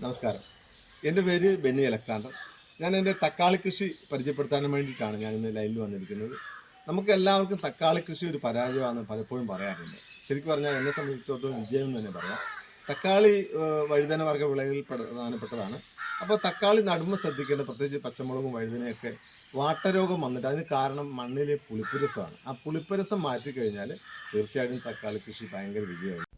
നമസ്കാരം. എന്റെ പേര് ബെന്നി അലക്സാണ്ടർ. ഞാൻ എന്റെ തക്കാളി കൃഷി പരിചയപ്പെടുത്താൻ വേണ്ടിയിട്ടാണ് ഞാൻ ഇന്ന് ലൈനിൽ വന്നിരിക്കുന്നത്. നമുക്ക് എല്ലാവർക്കും തക്കാളി കൃഷി ഒരു പരാജയമാണെന്ന് പലപ്പോഴും പറയാറുണ്ട്. ശരിക്കും പറഞ്ഞാൽ എന്നെ സംബന്ധിച്ചിടത്തോളം വിജയം തന്നെ പറയാം. തക്കാളി വഴുതന വർഗ വിളകളിൽ പ്രധാനപ്പെട്ടതാണ്. അപ്പോൾ തക്കാളി നടുമ്പോൾ ശ്രദ്ധിക്കേണ്ട പ്രത്യേകിച്ച് പച്ചമുളകും വഴുതനയൊക്കെ വാട്ടരോഗം വന്നിട്ട് അതിന് കാരണം മണ്ണിലെ പുളിപ്പുരസമാണ്. ആ പുളിപ്പുരസം മാറ്റിക്കഴിഞ്ഞാൽ തീർച്ചയായിട്ടും തക്കാളി കൃഷി ഭയങ്കര വിജയമായിരിക്കും.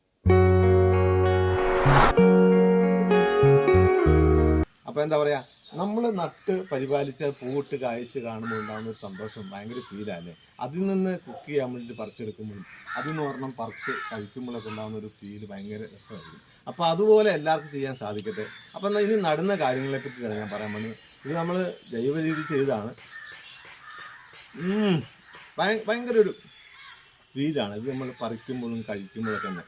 അപ്പോൾ എന്താ പറയുക നമ്മൾ നട്ട് പരിപാലിച്ച പൂവിട്ട് കാഴ്ച കാണുമ്പോൾ ഉണ്ടാകുന്ന ഒരു സന്തോഷം ഭയങ്കര ഫീലല്ലേ അതിൽ നിന്ന് കുക്ക് ചെയ്യാൻ വേണ്ടിയിട്ട് പറിച്ചെടുക്കുമ്പോഴും അതിൽ നിന്ന് ഒരെണ്ണം പറിച്ച് കഴിക്കുമ്പോഴൊക്കെ ഉണ്ടാകുന്ന ഒരു ഫീൽ ഭയങ്കര രസമായിരിക്കും. അപ്പോൾ അതുപോലെ എല്ലാവർക്കും ചെയ്യാൻ സാധിക്കട്ടെ. അപ്പോൾ എന്നാൽ ഇനി നടുന്ന കാര്യങ്ങളെ പറ്റിയാണ് ഞാൻ പറയാൻ വേണ്ടി ഇത് നമ്മൾ ജൈവ രീതി ചെയ്തതാണ് ഭയങ്കര ഒരു ഫീലാണ് ഇത് നമ്മൾ പറിക്കുമ്പോഴും കഴിക്കുമ്പോഴൊക്കെ തന്നെ.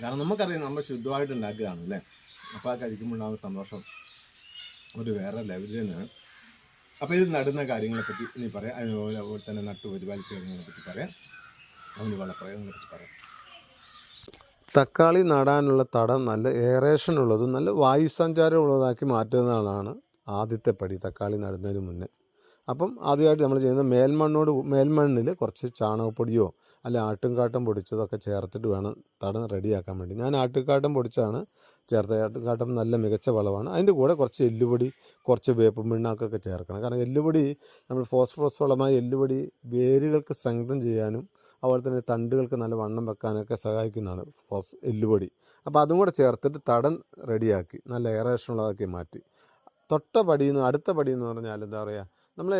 കാരണം നമുക്കറിയാം നമ്മൾ ശുദ്ധമായിട്ട് ഉണ്ടാക്കുകയാണ് അല്ലേ അപ്പോൾ ആ കഴിക്കുമ്പോഴുണ്ടാകുന്ന സന്തോഷം ഒരു വേറെ തന്നെയാണ് അപ്പോൾ ഇത് നടുന്ന കാര്യങ്ങളെപ്പറ്റി ഇനി പറയാം. അതുപോലെ അതുപോലെ തന്നെ നട്ടു പരിപാലിച്ച കാര്യങ്ങളെ പറ്റി പറയാം. അതിന് വളപ്രയോഗങ്ങളെ പറ്റി പറയാം. തക്കാളി നടാനുള്ള തടം നല്ല എയറേഷൻ ഉള്ളതും നല്ല വായു ഉള്ളതാക്കി മാറ്റുന്നതാണ് ആദ്യത്തെ പടി തക്കാളി നടുന്നതിന് മുന്നേ. അപ്പം ആദ്യമായിട്ട് നമ്മൾ ചെയ്യുന്ന മേൽമണ്ണോട് മേൽമണ്ണിൽ കുറച്ച് ചാണകപ്പൊടിയോ അല്ല ആട്ടുംകാട്ടം പൊടിച്ചതൊക്കെ ചേർത്തിട്ട് വേണം തടം റെഡിയാക്കാൻ വേണ്ടി. ഞാൻ ആട്ടുംകാട്ടം പൊടിച്ചാണ് ചേർത്ത ആട്ടുംകാട്ടം നല്ല മികച്ച വളമാണ്. അതിന്റെ കൂടെ കുറച്ച് എല്ലുപൊടി കുറച്ച് വേപ്പും പിണ്ണാക്കൊക്കെ ചേർക്കണം. കാരണം എല്ലുപൊടി നമ്മൾ ഫോസ്ഫറസ് വളമായി എല്ലുപൊടി വേരുകൾക്ക് സ്ട്രെങ്തൻ ചെയ്യാനും അതുപോലെ തന്നെ തണ്ടുകൾക്ക് നല്ല വണ്ണം വെക്കാനൊക്കെ സഹായിക്കുന്നതാണ് ഫോസ് എല്ലുപൊടി. അപ്പോൾ അതും കൂടെ ചേർത്തിട്ട് തടം റെഡിയാക്കി നല്ല എയറേഷനുള്ളതാക്കി മാറ്റി. തൊട്ട പടിയെന്ന് അടുത്ത പടിയെന്ന് പറഞ്ഞാൽ എന്താ പറയുക നമ്മൾ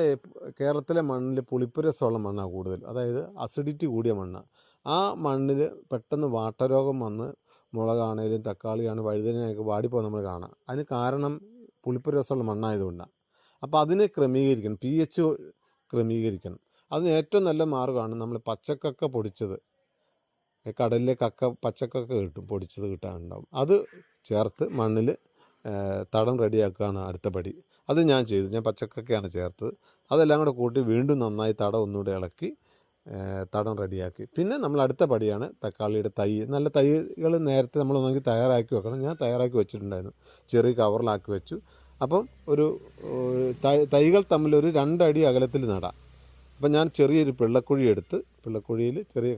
കേരളത്തിലെ മണ്ണിൽ പുളിപ്പുരസമുള്ള മണ്ണാണ് കൂടുതൽ. അതായത് അസിഡിറ്റി കൂടിയ മണ്ണാണ് ആ മണ്ണിൽ പെട്ടെന്ന് വാട്ടരോഗം വന്ന് മുളകാണേലും തക്കാളിയാണ് വഴുതനയൊക്കെ വാടിപ്പോൾ നമ്മൾ കാണാം. അതിന് കാരണം പുളിപ്പുരസമുള്ള മണ്ണായതുകൊണ്ടാണ് അപ്പോൾ അതിനെ ക്രമീകരിക്കണം. P H ക്രമീകരിക്കണം. അതിന് ഏറ്റവും നല്ല മാർഗമാണ് നമ്മൾ പച്ചക്കക്ക പൊടിച്ചത്. കടലിലെ കക്ക പച്ചക്കക്ക കിട്ടും. പൊടിച്ചത് കിട്ടാനുണ്ടാവും. അത് ചേർത്ത് മണ്ണിൽ തടം റെഡിയാക്കുകയാണ് അടുത്ത പടി. അത് ഞാൻ ചെയ്തു. ഞാൻ പച്ചക്കൊക്കെയാണ് ചേർത്തത്. അതെല്ലാം കൂടെ കൂട്ടി വീണ്ടും നന്നായി തടം ഒന്നുകൂടെ ഇളക്കി തടം റെഡിയാക്കി. പിന്നെ നമ്മൾ അടുത്ത പടിയാണ് തക്കാളിയുടെ തൈ. നല്ല തൈകൾ നേരത്തെ നമ്മൾ ഒന്നെങ്കിൽ തയ്യാറാക്കി വെക്കണം. ഞാൻ തയ്യാറാക്കി വെച്ചിട്ടുണ്ടായിരുന്നു. ചെറിയ കവറിലാക്കി വെച്ചു. അപ്പം ഒരു തൈകൾ തമ്മിൽ ഒരു രണ്ടടി അകലത്തിൽ നടാം. അപ്പം ഞാൻ ചെറിയൊരു പിള്ളക്കുഴി എടുത്ത് പിള്ളക്കുഴിയിൽ ചെറിയ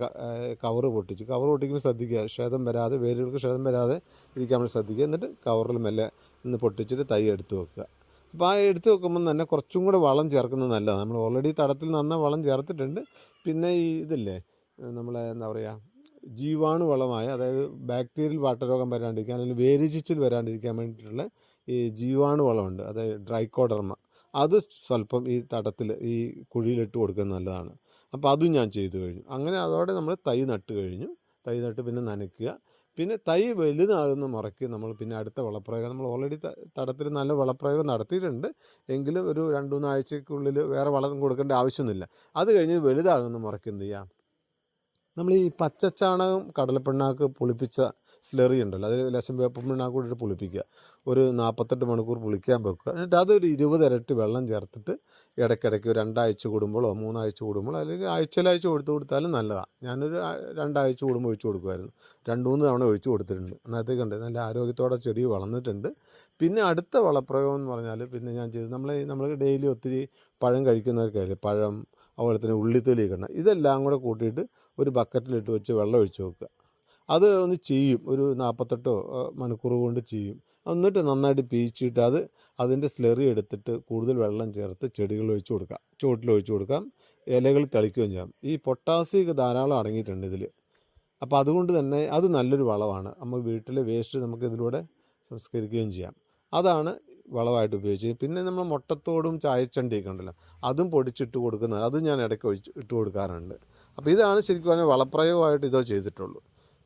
കവറ് പൊട്ടിച്ചു. കവർ പൊട്ടിക്കുമ്പോൾ ശ്രദ്ധിക്കുക. ക്ഷേതം വരാതെ വേരുകൾക്ക് ക്ഷേതം വരാതെ ഇരിക്കാൻ വേണ്ടി ശ്രദ്ധിക്കുക. എന്നിട്ട് കവറിൽ മെല്ലെ ഒന്ന് പൊട്ടിച്ചിട്ട് തൈ എടുത്ത് വെക്കുക. അപ്പോൾ ആ എടുത്ത് വെക്കുമ്പം തന്നെ കുറച്ചും കൂടെ വളം ചേർക്കുന്നത് നല്ലതാണ് നമ്മൾ ഓൾറെഡി തടത്തിൽ നന്ന വളം ചേർത്തിട്ടുണ്ട്. പിന്നെ ഈ ഇതില്ലേ നമ്മളെ എന്താ പറയുക ജീവാണു വളമായ അതായത് ബാക്ടീരിയൽ വാട്ടരോഗം വരാണ്ടിരിക്കാൻ അല്ലെങ്കിൽ വേരിചിച്ചിൽ വരാണ്ടിരിക്കാൻ വേണ്ടിയിട്ടുള്ള ഈ ജീവാണു വളമുണ്ട്. അതായത് ഡ്രൈക്കോഡർമ അത് സ്വല്പം ഈ തടത്തിൽ ഈ കുഴിയിലിട്ട് കൊടുക്കുന്നത് നല്ലതാണ്. അപ്പോൾ അതും ഞാൻ ചെയ്തു കഴിഞ്ഞു. അങ്ങനെ അതോടെ നമ്മൾ തൈ നട്ട് കഴിഞ്ഞു. തൈ നട്ട് പിന്നെ നനയ്ക്കുക. പിന്നെ തൈ വലുതാകുന്ന മുറയ്ക്ക് നമ്മൾ പിന്നെ അടുത്ത വളപ്രയോഗം നമ്മൾ ഓൾറെഡി തടത്തിൽ നല്ല വളപ്രയോഗം നടത്തിയിട്ടുണ്ട്. എങ്കിലും ഒരു രണ്ട് മൂന്ന് ആഴ്ചക്കുള്ളിൽ വേറെ വളം കൊടുക്കേണ്ട ആവശ്യമൊന്നുമില്ല. അത് കഴിഞ്ഞ് വലുതാകുന്ന മുറയ്ക്ക് എന്ത് ചെയ്യാം? നമ്മൾ ഈ പച്ചച്ചാണകം കടലപ്പിണ്ണാക്ക് പുളിപ്പിച്ച സ്ലെറി ഉണ്ടല്ലോ അതിൽ ലേശം കൂടി കൂടിയിട്ട് പുളിപ്പിക്കുക. ഒരു നാൽപ്പത്തെട്ട് മണിക്കൂർ പുളിക്കാൻ വെക്കുക. എന്നിട്ട് അതൊരു ഇരുപത് ഇരട്ടി വെള്ളം ചേർത്തിട്ട് ഇടയ്ക്കിടയ്ക്ക് രണ്ടാഴ്ച കൂടുമ്പോഴോ മൂന്നാഴ്ച കൂടുമ്പോഴോ അല്ലെങ്കിൽ ആഴ്ചയിലാഴ്ച കൊടുത്തു കൊടുത്താലും നല്ലതാണ് ഞാനൊരു രണ്ടാഴ്ച കൂടുമ്പോൾ ഒഴിച്ചു കൊടുക്കുമായിരുന്നു. രണ്ട് മൂന്ന് തവണ ഒഴിച്ചു കൊടുത്തിട്ടുണ്ട്. അന്നത്തേക്ക് ഉണ്ട്. നല്ല ആരോഗ്യത്തോടെ ചെടി വളർന്നിട്ടുണ്ട്. പിന്നെ അടുത്ത വളപ്രയോഗം എന്ന് പറഞ്ഞാൽ പിന്നെ ഞാൻ ചെയ്തത് നമ്മൾ നമ്മൾ ഡെയിലി ഒത്തിരി പഴം കഴിക്കുന്നവർക്കല്ലേ? പഴം അതുപോലെ തന്നെ ഉള്ളിത്തൊലി കിട്ടണം ഇതെല്ലാം കൂടെ കൂട്ടിയിട്ട് ഒരു ബക്കറ്റിലിട്ട് വെച്ച് വെള്ളം ഒഴിച്ച് വെക്കുക. അത് ഒന്ന് ചെയ്യും. ഒരു നാൽപ്പത്തെട്ടോ മണിക്കൂർ കൊണ്ട് ചെയ്യും. എന്നിട്ട് നന്നായിട്ട് പീച്ചിട്ട് അത് അതിന്റെ സ്ലെറി എടുത്തിട്ട് കൂടുതൽ വെള്ളം ചേർത്ത് ചെടികൾ ഒഴിച്ചു കൊടുക്കാം ചുവട്ടിൽ ഒഴിച്ചു കൊടുക്കാം ഇലകൾ തളിക്കുകയും ചെയ്യാം. ഈ പൊട്ടാസ്യം ധാരാളം അടങ്ങിയിട്ടുണ്ട് ഇതിൽ അപ്പോൾ അതുകൊണ്ട് തന്നെ അത് നല്ലൊരു വളമാണ്. നമ്മൾ വീട്ടിലെ വേസ്റ്റ് നമുക്ക് ഇതിലൂടെ സംസ്കരിക്കുകയും ചെയ്യാം. അതാണ് വളമായിട്ട് ഉപയോഗിച്ചത്. പിന്നെ നമ്മൾ മുട്ടത്തോടും ചായച്ചണ്ടിയൊക്കെ ഉണ്ടല്ലോ അതും പൊടിച്ചിട്ട് കൊടുക്കുന്നത് അത് ഞാൻ ഇടയ്ക്ക് ഒഴിച്ച് ഇട്ട് കൊടുക്കാറുണ്ട്. അപ്പോൾ ഇതാണ് ശരിക്കും പറഞ്ഞാൽ വളപ്രയോഗമായിട്ട് ഇതോ ചെയ്തിട്ടുള്ളൂ.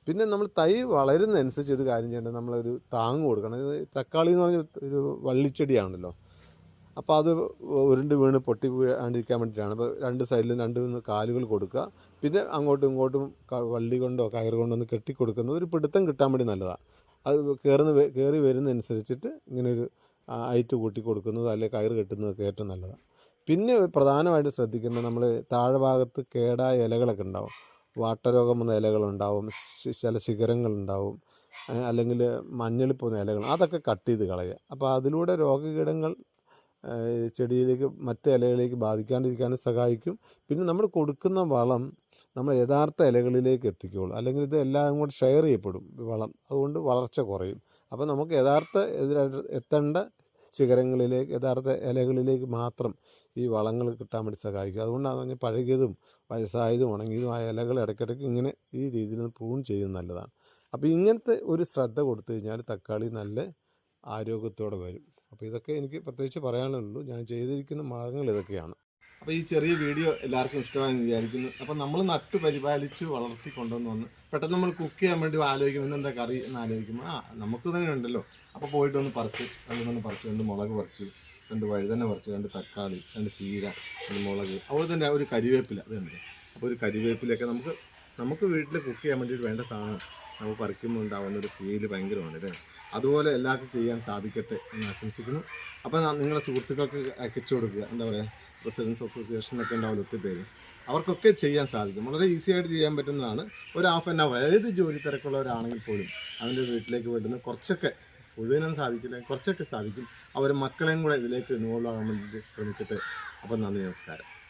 പിന്നെ നമ്മൾ തൈ വളരുന്നതനുസരിച്ച് ഒരു കാര്യം ചെയ്യേണ്ടത് നമ്മളൊരു താങ്ങ് കൊടുക്കണം. തക്കാളി എന്ന് പറഞ്ഞ ഒരു വള്ളിച്ചെടിയാണല്ലോ. അപ്പോൾ അത് ഉരുണ്ട് വീണ് പൊട്ടി വീഴാണ്ടിരിക്കാൻ വേണ്ടിയിട്ടാണ്. അപ്പോൾ രണ്ട് സൈഡിലും രണ്ട് മൂന്ന് കാലുകൾ കൊടുക്കുക. പിന്നെ അങ്ങോട്ടും ഇങ്ങോട്ടും വള്ളി കൊണ്ടോ കയർ കൊണ്ടോ ഒന്ന് കെട്ടി കൊടുക്കുന്നത് ഒരു പിടുത്തം കിട്ടാൻ വേണ്ടി നല്ലതാണ് അത് കയറുന്ന കയറി വരുന്നതനുസരിച്ചിട്ട് ഇങ്ങനെ ഒരു ഐറ്റ് കൂട്ടി കൊടുക്കുന്നത് അല്ലെങ്കിൽ കയറ് കെട്ടുന്നതൊക്കെ ഏറ്റവും നല്ലതാണ് പിന്നെ പ്രധാനമായിട്ട് ശ്രദ്ധിക്കേണ്ടത് നമ്മൾ താഴെ ഭാഗത്ത് കേടായ ഇലകളൊക്കെ ഉണ്ടാവും. വാട്ടരോഗം വന്ന ഇലകളുണ്ടാവും ചില ശിഖരങ്ങളുണ്ടാവും അല്ലെങ്കിൽ മഞ്ഞളിപ്പ് പോകുന്ന ഇലകൾ അതൊക്കെ കട്ട് ചെയ്ത് കളയുക. അപ്പോൾ അതിലൂടെ രോഗകീടങ്ങൾ ചെടിയിലേക്ക് മറ്റ് ഇലകളിലേക്ക് ബാധിക്കാണ്ടിരിക്കാനും സഹായിക്കും. പിന്നെ നമ്മൾ കൊടുക്കുന്ന വളം നമ്മൾ യഥാർത്ഥ ഇലകളിലേക്ക് എത്തിക്കുകയുള്ളൂ അല്ലെങ്കിൽ ഇത് എല്ലാം കൂടെ ഷെയർ ചെയ്യപ്പെടും വളം. അതുകൊണ്ട് വളർച്ച കുറയും. അപ്പോൾ നമുക്ക് യഥാർത്ഥ എതിരായിട്ട് എത്തേണ്ട ശിഖരങ്ങളിലേക്ക് യഥാർത്ഥ ഇലകളിലേക്ക് മാത്രം ഈ വളങ്ങൾ കിട്ടാൻ വേണ്ടി സഹായിക്കും. അതുകൊണ്ടാണ് പറഞ്ഞാൽ പഴകിയതും വയസ്സായതും ഉണങ്ങിയതുമായ ഇലകൾ ഇടയ്ക്കിടയ്ക്ക് ഇങ്ങനെ ഈ രീതിയിൽ പ്രൂൺ ചെയ്യുന്നത് നല്ലതാണ്. അപ്പോൾ ഇങ്ങനത്തെ ഒരു ശ്രദ്ധ കൊടുത്തു കഴിഞ്ഞാൽ തക്കാളി നല്ല ആരോഗ്യത്തോടെ വരും. അപ്പോൾ ഇതൊക്കെ എനിക്ക് പ്രത്യേകിച്ച് പറയാനുള്ളൂ ഞാൻ ചെയ്തിരിക്കുന്ന മാർഗങ്ങൾ ഇതൊക്കെയാണ്. അപ്പോൾ ഈ ചെറിയ വീഡിയോ എല്ലാവർക്കും ഇഷ്ടമാണെന്ന് വിചാരിക്കുന്നു. അപ്പോൾ നമ്മൾ നട്ട് പരിപാലിച്ച് വളർത്തി കൊണ്ടുവന്ന് വന്ന് പെട്ടെന്ന് നമ്മൾ കുക്ക് ചെയ്യാൻ വേണ്ടി ആലോചിക്കുമ്പോൾ എന്താ കറി എന്ന് ആലോചിക്കുമ്പോൾ ആ നമുക്ക് തന്നെ ഉണ്ടല്ലോ. അപ്പോൾ പോയിട്ട് ഒന്ന് പറിച്ച് അതിൽ മൂന്ന് പറിച്ച് രണ്ട് മുളക് പറിച്ച്. രണ്ട് വഴുതന പറിച്ച് രണ്ട് തക്കാളി രണ്ട് ചീര രണ്ട് മുളക്. അതുപോലെ തന്നെ ഒരു കരിവേപ്പില. അതുണ്ട് അപ്പോൾ ഒരു കരിവേപ്പിലൊക്കെ നമുക്ക് നമുക്ക് വീട്ടിൽ കുക്ക് ചെയ്യാൻ വേണ്ടിയിട്ട് വേണ്ട സാധനം നമുക്ക് പറിക്കുമ്പോൾ ഉണ്ടാകുന്ന ഒരു ഫീൽ ഭയങ്കരമാണ് അല്ലേ? അതുപോലെ എല്ലാവർക്കും ചെയ്യാൻ സാധിക്കട്ടെ എന്ന് ആശംസിക്കുന്നു. അപ്പോൾ നിങ്ങളുടെ സുഹൃത്തുക്കൾക്ക് അയച്ചു കൊടുക്കുക. എന്താ പറയുക റെസിഡൻസ് അസോസിയേഷനൊക്കെ ഉണ്ടാവുമല്ലോ ഒത്തിരി പേര്. അവർക്കൊക്കെ ചെയ്യാൻ സാധിക്കും. വളരെ ഈസി ആയിട്ട് ചെയ്യാൻ പറ്റുന്നതാണ്. ഒരു ഹാഫ് ആൻ അവർ ഏത് ജോലി തിരക്കുള്ളവരാണെങ്കിൽ പോലും അവന്റെ വീട്ടിലേക്ക് വരുന്ന കുറച്ചൊക്കെ മുഴുവനും സാധിക്കില്ല കുറച്ചൊക്കെ സാധിക്കും. അവർ മക്കളെയും കൂടെ ഇതിലേക്ക് ഇൻവോൾവ് ആകാൻ വേണ്ടിയിട്ട് ശ്രമിക്കട്ടെ. അപ്പം നന്ദി നമസ്കാരം.